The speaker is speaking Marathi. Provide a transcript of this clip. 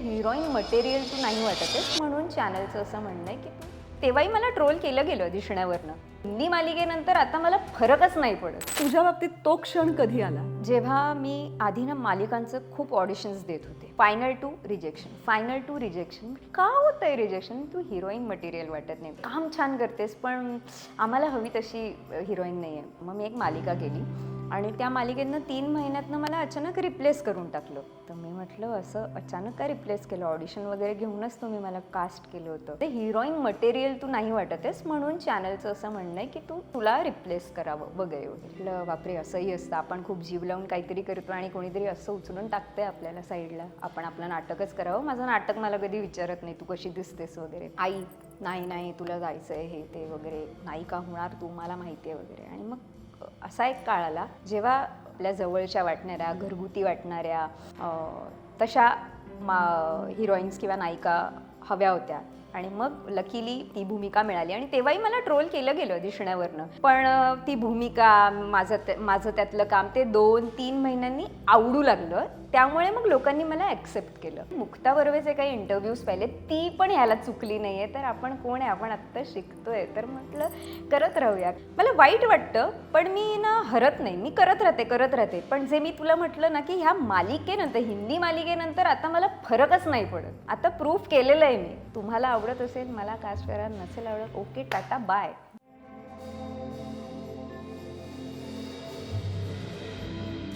हिरोईन मटेरियल तू नाही वाटतेस म्हणून चॅनलचं असं म्हणणं आहे की तू तेव्हाही मला ट्रोल केलं गेलं दिसण्यावरनं. हिंदी मालिकेनंतर आता मला फरकच नाही पडत. तुझ्या बाबतीत तो क्षण कधी आला? जेव्हा मी आधी ना मालिकांचं खूप ऑडिशन्स देत होते. Final to rejection final to rejection का होत आहे रिजेक्शन तू हिरोईन मटेरियल वाटत नाही. काम छान करतेस पण आम्हाला हवी तशी हिरोईन नाही आहे मग मी एक मालिका केली. आणि त्या मालिकेतनं तीन महिन्यातनं मला अचानक रिप्लेस करून टाकलं. तर मी म्हटलं असं अचानक काय रिप्लेस केलं? ऑडिशन वगैरे घेऊनच तुम्ही मला कास्ट केलं होतं. ते हिरोईन मटेरियल तू नाही वाटत आहेस म्हणून चॅनलचं असं म्हणणं आहे की तू तुला रिप्लेस करावं वगैरे म्हटलं बापरे असंही असतं. आपण खूप जीव लावून काहीतरी करतो आणि कोणीतरी असं उचलून टाकतंय आपल्याला साईडला आपण आपलं नाटकच करावं. माझं नाटक मला कधी विचारत नाही तू कशी दिसतेस वगैरे. आई नाही नाही तुला जायचं आहे हे ते वगैरे. नाही का होणार तू? मला माहिती आहे वगैरे. आणि मग असा एक काळ आला जेव्हा आपल्या जवळच्या वाटणाऱ्या घरगुती वाटणाऱ्या तशा मा हिरोईन्स किंवा नायिका हव्या होत्या. आणि मग लकीली ती भूमिका मिळाली. आणि तेव्हाही मला ट्रोल केलं गेलं दिसण्यावरनं. पण ती भूमिका माझं माझं त्यातलं काम ते दोन तीन महिन्यांनी आवडू लागलं. त्यामुळे मग लोकांनी मला ॲक्सेप्ट केलं. मुक्ता बर्वेचे काही इंटरव्ह्यूज पाहिले ती पण ह्याला चुकली नाही आहे तर आपण कोण आहे? आपण आत्ता शिकतोय. तर म्हटलं करत राहूया. मला वाईट वाटतं पण मी ना हरत नाही. मी करत राहते करत राहते. पण जे मी तुला म्हटलं ना की ह्या मालिकेनंतर हिंदी मालिकेनंतर आता मला फरकच नाही पडत. आता प्रूफ केलेलं आहे मी. तुम्हाला आवडत असेल मला कास्ट करा नसेल आवडत ओके टाटा बाय.